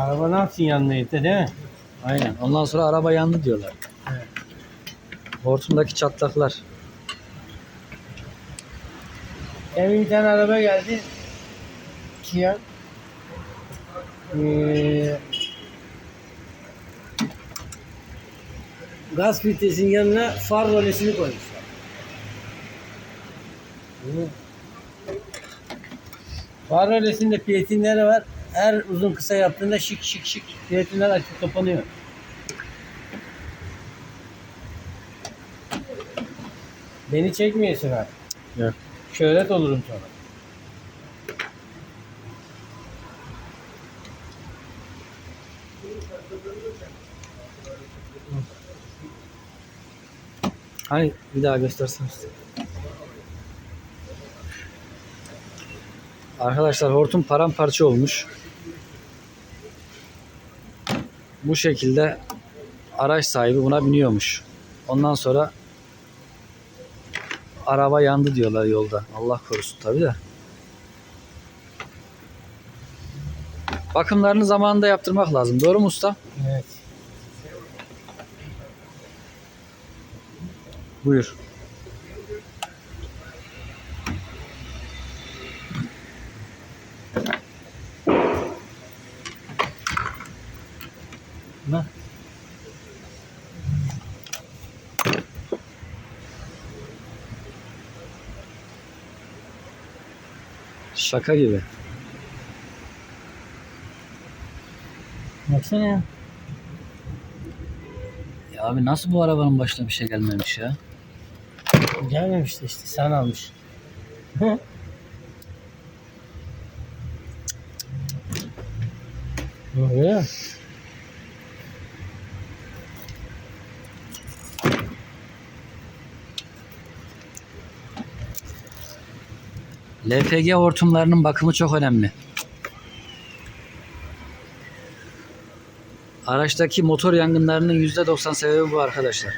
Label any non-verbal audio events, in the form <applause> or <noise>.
Araba yapsın yanına yeter değil mi? Aynen. Ondan sonra araba yandı diyorlar. Evet. Hortumdaki çatlaklar. Evin bir tane araba geldi. Kia. Ee, gaz filtresinin yanına far rolesini koymuşlar. Far rolesinde platinleri var. Her uzun kısa yaptığında şık şık şık platinler açıp kapanıyor. Beni çekmiyorsun abi. Yok. Şöhret olurum sonra. Hani bir daha göstersene. Arkadaşlar hortum paramparça olmuş. Bu şekilde araç sahibi buna biniyormuş. Ondan sonra araba yandı diyorlar yolda. Allah korusun tabi de. Bakımlarını zamanında yaptırmak lazım. Doğru mu usta? Evet. Buyur. Ne? Şaka gibi. Baksana ya. Ya abi nasıl bu arabanın başına bir şey gelmemiş ya? Gelmemişti işte sen almış. <laughs> Öyle LPG hortumlarının bakımı çok önemli. Araçtaki motor yangınlarının %90 sebebi bu arkadaşlar.